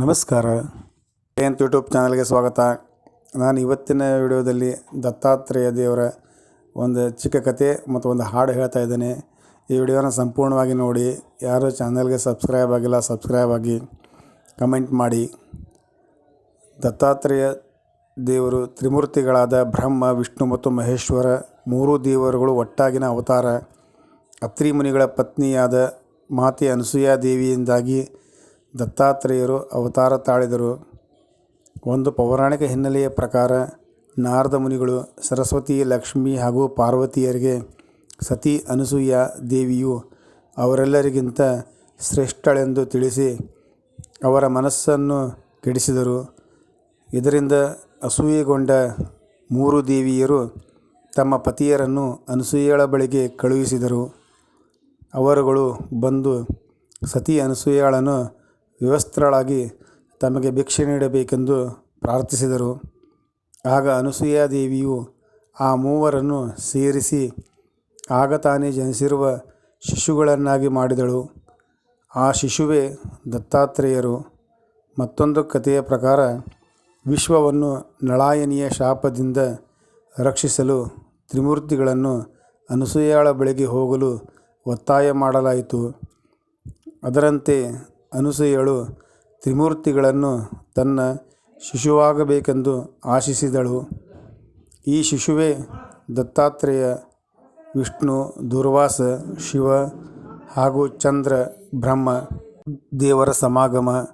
ನಮಸ್ಕಾರ. ಜಯಂತ್ ಯೂಟ್ಯೂಬ್ ಚಾನಲ್ಗೆ ಸ್ವಾಗತ. ನಾನು ಇವತ್ತಿನ ವಿಡಿಯೋದಲ್ಲಿ ದತ್ತಾತ್ರೇಯ ದೇವರ ಒಂದು ಚಿಕ್ಕ ಕತೆ ಮತ್ತು ಒಂದು ಹಾಡು ಹೇಳ್ತಾ ಇದ್ದೇನೆ. ಈ ವಿಡಿಯೋನ ಸಂಪೂರ್ಣವಾಗಿ ನೋಡಿ. ಯಾರು ಚಾನಲ್ಗೆ ಸಬ್ಸ್ಕ್ರೈಬ್ ಆಗಿಲ್ಲ, ಸಬ್ಸ್ಕ್ರೈಬ್ ಆಗಿ ಕಮೆಂಟ್ ಮಾಡಿ. ದತ್ತಾತ್ರೇಯ ದೇವರು ತ್ರಿಮೂರ್ತಿಗಳಾದ ಬ್ರಹ್ಮ, ವಿಷ್ಣು ಮತ್ತು ಮಹೇಶ್ವರ ಮೂರು ದೇವರುಗಳು ಒಟ್ಟಾಗಿನ ಅವತಾರ. ಅತ್ರಿ ಮುನಿಗಳ ಪತ್ನಿಯಾದ ಮಾತೆ ಅನಸೂಯಾ ದೇವಿಯಿಂದಾಗಿ ದತ್ತಾತ್ರೇಯರು ಅವತಾರ ತಾಳಿದರು. ಒಂದು ಪೌರಾಣಿಕ ಹಿನ್ನೆಲೆಯ ಪ್ರಕಾರ ನಾರದ ಮುನಿಗಳು ಸರಸ್ವತಿ, ಲಕ್ಷ್ಮಿ ಹಾಗೂ ಪಾರ್ವತಿಯರಿಗೆ ಸತಿ ಅನಸೂಯ ದೇವಿಯು ಅವರೆಲ್ಲರಿಗಿಂತ ಶ್ರೇಷ್ಠಳೆಂದು ತಿಳಿಸಿ ಅವರ ಮನಸ್ಸನ್ನು ಕೆಡಿಸಿದರು. ಇದರಿಂದ ಅಸೂಯೆಗೊಂಡ ಮೂರು ದೇವಿಯರು ತಮ್ಮ ಪತಿಯರನ್ನು ಅನಸೂಯಳ ಬಳಿಗೆ ಕಳುಹಿಸಿದರು. ಅವರುಗಳು ಬಂದು ಸತಿ ಅನಸೂಯಳನ್ನು ವಿವಸ್ತ್ರಳಾಗಿ ತಮಗೆ ಭಿಕ್ಷೆ ನೀಡಬೇಕೆಂದು ಪ್ರಾರ್ಥಿಸಿದರು. ಆಗ ಅನಸೂಯಾದೇವಿಯು ಆ ಮೂವರನ್ನು ಸೇರಿಸಿ ಆಗ ತಾನೇ ಜನಿಸಿರುವ ಶಿಶುಗಳನ್ನಾಗಿ ಮಾಡಿದಳು. ಆ ಶಿಶುವೇ ದತ್ತಾತ್ರೇಯರು. ಮತ್ತೊಂದು ಕಥೆಯ ಪ್ರಕಾರ ವಿಶ್ವವನ್ನು ನಳಾಯನಿಯ ಶಾಪದಿಂದ ರಕ್ಷಿಸಲು ತ್ರಿಮೂರ್ತಿಗಳನ್ನು ಅನಸೂಯಾಳ ಬಳಿಗೆ ಹೋಗಲು ಒತ್ತಾಯ ಮಾಡಲಾಯಿತು. ಅದರಂತೆ ಅನಸೂಯಳು ತ್ರಿಮೂರ್ತಿಗಳನ್ನು ತನ್ನ ಶಿಶುವಾಗಬೇಕೆಂದು ಆಶಿಸಿದಳು. ಈ ಶಿಶುವೇ ದತ್ತಾತ್ರೇಯ, ವಿಷ್ಣು, ದುರ್ವಾಸ, ಶಿವ ಹಾಗೂ ಚಂದ್ರ, ಬ್ರಹ್ಮ, ದೇವರ ಸಮಾಗಮ.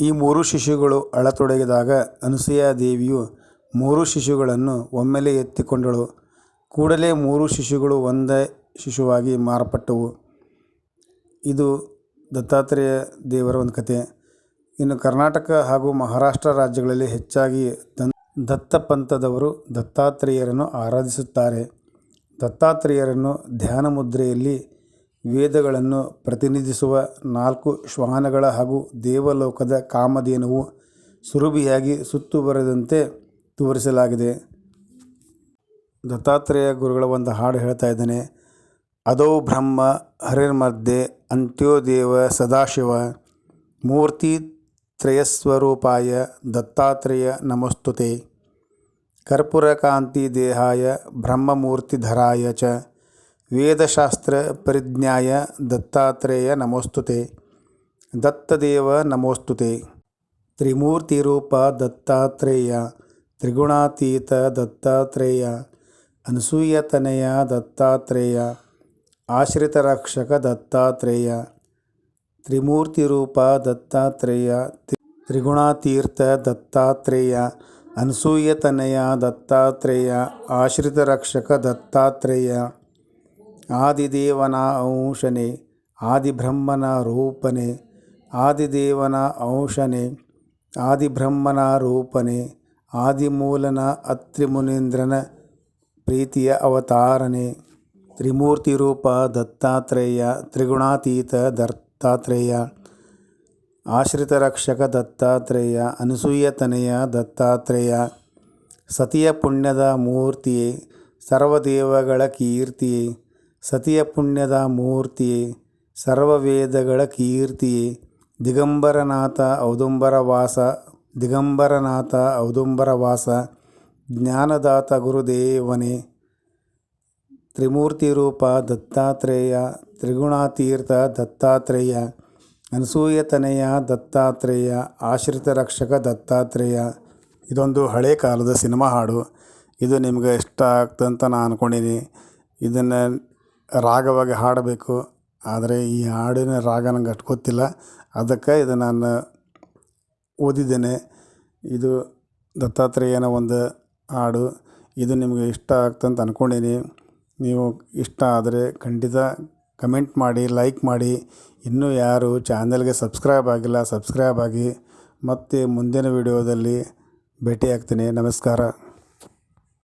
ಈ ಮೂರು ಶಿಶುಗಳು ಅಳತೊಡಗಿದಾಗ ಅನಸೂಯಾ ದೇವಿಯು ಮೂರು ಶಿಶುಗಳನ್ನು ಒಮ್ಮೆಲೇ ಎತ್ತಿಕೊಂಡಳು. ಕೂಡಲೇ ಮೂರು ಶಿಶುಗಳು ಒಂದೇ ಶಿಶುವಾಗಿ ಮಾರ್ಪಟ್ಟವು. ಇದು ದತ್ತಾತ್ರೇಯ ದೇವರ ಒಂದು ಕತೆ. ಇನ್ನು ಕರ್ನಾಟಕ ಹಾಗೂ ಮಹಾರಾಷ್ಟ್ರ ರಾಜ್ಯಗಳಲ್ಲಿ ಹೆಚ್ಚಾಗಿ ದನ್ ದತ್ತ ಪಂಥದವರು ದತ್ತಾತ್ರೇಯರನ್ನು ಆರಾಧಿಸುತ್ತಾರೆ. ದತ್ತಾತ್ರೇಯರನ್ನು ಧ್ಯಾನ ಮುದ್ರೆಯಲ್ಲಿ ವೇದಗಳನ್ನು ಪ್ರತಿನಿಧಿಸುವ ನಾಲ್ಕು ಶ್ವಾನಗಳ ಹಾಗೂ ದೇವಲೋಕದ ಕಾಮಧೇನುವು ಸುರುಭಿಯಾಗಿ ಸುತ್ತುವರೆದಂತೆ ತೋರಿಸಲಾಗಿದೆ. ದತ್ತಾತ್ರೇಯ ಗುರುಗಳ ಒಂದು ಹಾಡು ಹೇಳ್ತಾ ಇದ್ದೇನೆ. अदौ ब्रह्म हरिर्म अन्त्योदेव सदाशिव मूर्तित्रयस्वरूपाय दत्तात्रेय नमोस्तु ते कर्पूरकान्तिदेहाय ब्रह्ममूर्तिधराय च वेदशास्त्रपरिज्ञाय दत्तात्रेय नमोस्तुते। दत्तदेव नमोस्तुते। त्रिमूर्तिरुपा दत्तात्रेय त्रिगुणातीतदत्तात्रेय अनसूयतनया दत्तात्रेय ದತ್ತಾತ್ರೇಯ ಆಶ್ರಿತರಕ್ಷಕ ದತ್ತಾತ್ರೇಯ ತ್ರಿಮೂರ್ತಿರೂಪ ದತ್ತಾತ್ರೇಯ ತ್ರಿಗುಣಾತೀರ್ಥ ದತ್ತಾತ್ರೇಯ ಅನಸೂಯತನಯ ದತ್ತಾತ್ರೇಯ ಆಶ್ರಿತರಕ್ಷಕ ದತ್ತಾತ್ರೇಯ, ಆದಿದೇವನ ಅಂಶನೆ, ಆದಿಬ್ರಹ್ಮನ ರೂಪನೆ, ಆದಿದೇವನ ಅಂಶನೆ, ಆದಿಬ್ರಹ್ಮನ ರೂಪನೆ, ಆದಿಮೂಲನ ಅತ್ರಿಮುನೀಂದ್ರನ ಪ್ರೀತಿಯ ಅವತಾರನೆ. ತ್ರಿಮೂರ್ತಿರೂಪ ದತ್ತಾತ್ರೇಯ ತ್ರಿಗುಣಾತೀತ ದತ್ತಾತ್ರೇಯ ಆಶ್ರಿತರಕ್ಷಕ ದತ್ತಾತ್ರೇಯ ಅನಸೂಯತನೆಯ ದತ್ತಾತ್ರೇಯ, ಸತಿಯ ಪುಣ್ಯದ ಮೂರ್ತಿಯೇ, ಸರ್ವದೇವಗಳ ಕೀರ್ತಿಯೇ, ಸತಿಯ ಪುಣ್ಯದ ಮೂರ್ತಿಯೇ, ಸರ್ವವೇದಗಳ ಕೀರ್ತಿಯೇ, ದಿಗಂಬರನಾಥ ಔದುಂಬರವಾಸ ದಿಗಂಬರನಾಥ ಔದುಂಬರವಾಸ, ಜ್ಞಾನದಾತ ಗುರುದೇವನೇ ತ್ರಿಮೂರ್ತಿರೂಪ ದತ್ತಾತ್ರೇಯ, ತ್ರಿಗುಣಾತೀರ್ಥ ದತ್ತಾತ್ರೇಯ, ಅನಸೂಯತನೆಯ ದತ್ತಾತ್ರೇಯ, ಆಶ್ರಿತ ರಕ್ಷಕ ದತ್ತಾತ್ರೇಯ. ಇದೊಂದು ಹಳೆ ಕಾಲದ ಸಿನಿಮಾ ಹಾಡು. ಇದು ನಿಮ್ಗೆ ಇಷ್ಟ ಆಗ್ತಂತ ನಾನು ಅಂದ್ಕೊಂಡೀನಿ ಇದನ್ನು ರಾಗವಾಗಿ ಹಾಡಬೇಕು. ಆದರೆ ಈ ಹಾಡಿನ ರಾಗ ನಂಗೆ ಅಷ್ಟು ಗೊತ್ತಿಲ್ಲ. ಅದಕ್ಕೆ ಇದು ನಾನು ಓದಿದ್ದೇನೆ. ಇದು ದತ್ತಾತ್ರೇಯನ ಒಂದು ಹಾಡು. ಇದು ನಿಮಗೆ ಇಷ್ಟ ಆಗ್ತಂತ ಅಂದ್ಕೊಂಡೀನಿ ನೀವು ಇಷ್ಟ ಆದರೆ ಖಂಡಿತ ಕಮೆಂಟ್ ಮಾಡಿ, ಲೈಕ್ ಮಾಡಿ. ಇನ್ನೂ ಯಾರು ಚಾನೆಲ್ಗೆ ಸಬ್ಸ್ಕ್ರೈಬ್ ಆಗಿಲ್ಲ, ಸಬ್ಸ್ಕ್ರೈಬ್ ಆಗಿ. ಮತ್ತೆ ಮುಂದಿನ ವಿಡಿಯೋದಲ್ಲಿ ಭೇಟಿಯಾಗ್ತೀನಿ. ನಮಸ್ಕಾರ.